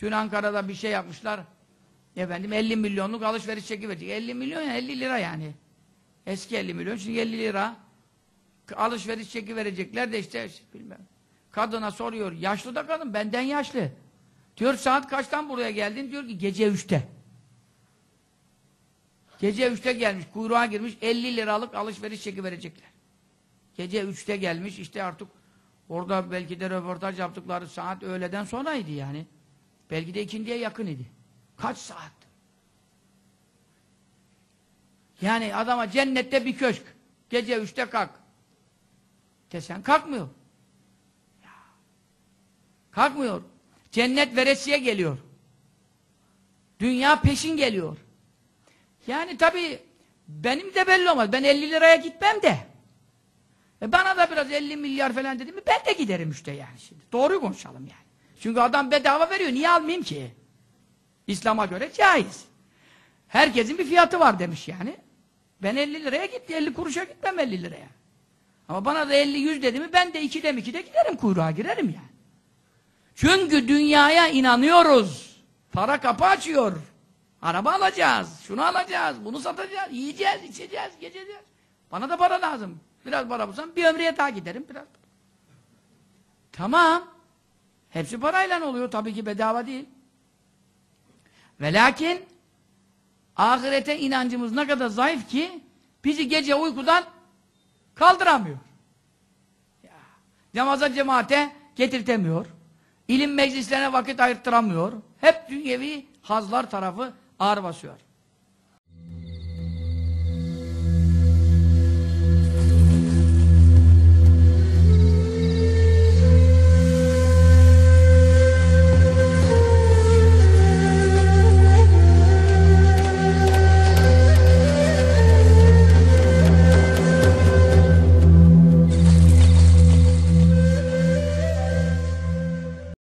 Bugün Ankara'da bir şey yapmışlar. Efendim 50 milyonluk alışveriş çeki verecek. 50 milyon ya 50 lira yani. Eski 50 milyon şimdi 50 lira. Alışveriş çeki verecekler de işte bilmem. Kadına soruyor. Yaşlı da kadın benden yaşlı. Diyor saat kaçtan buraya geldin? Diyor ki gece 3'te. Gece 3'te gelmiş. Kuyruğa girmiş 50 liralık alışveriş çeki verecekler. Gece 3'te gelmiş işte artık orada belki de röportaj yaptıkları saat öğleden sonraydı yani. Belki de ikindiye yakın idi. Kaç saat? Yani adama cennette bir köşk. Gece üçte kalk. Desen kalkmıyor. Kalkmıyor. Cennet veresiye geliyor. Dünya peşin geliyor. Yani tabii benim de belli olmaz. Ben 50 liraya gitmem de. E bana da biraz 50 milyar falan dedi mi ben de giderim işte yani şimdi. Doğruyu konuşalım yani. Çünkü adam bedava veriyor. Niye almayayım ki? İslam'a göre caiz. Herkesin bir fiyatı var demiş yani. Ben 50 liraya gitti, 50 kuruşa gitmem 50 liraya. Ama bana da 50-100 dedi mi ben de 2'de mi 2'de giderim kuyruğa girerim yani. Çünkü dünyaya inanıyoruz. Para kapı açıyor. Araba alacağız, şunu alacağız, bunu satacağız, yiyeceğiz, içeceğiz, geçeceğiz. Bana da para lazım. Biraz para bulsam bir ömreye daha giderim biraz. Tamam. Hepsi parayla oluyor tabii ki bedava değil. Ve lakin ahirete inancımız ne kadar zayıf ki bizi gece uykudan kaldıramıyor. Ya, namaza cemaate getirtemiyor. İlim meclislerine vakit ayırttıramıyor. Hep dünyevi hazlar tarafı ağır basıyor.